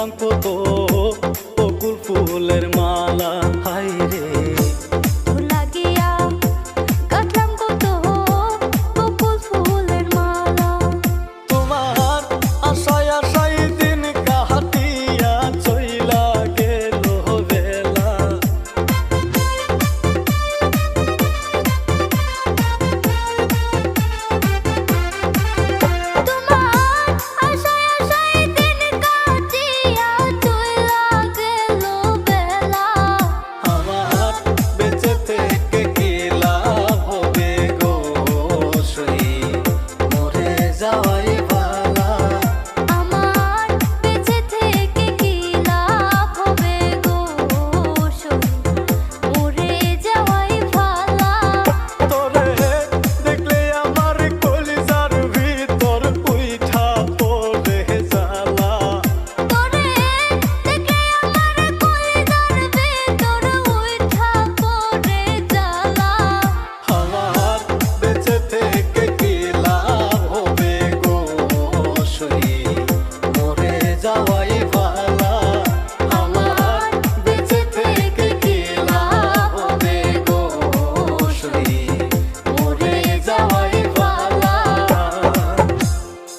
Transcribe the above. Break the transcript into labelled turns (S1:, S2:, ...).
S1: দিলাম কত বকুল ফুলের মালা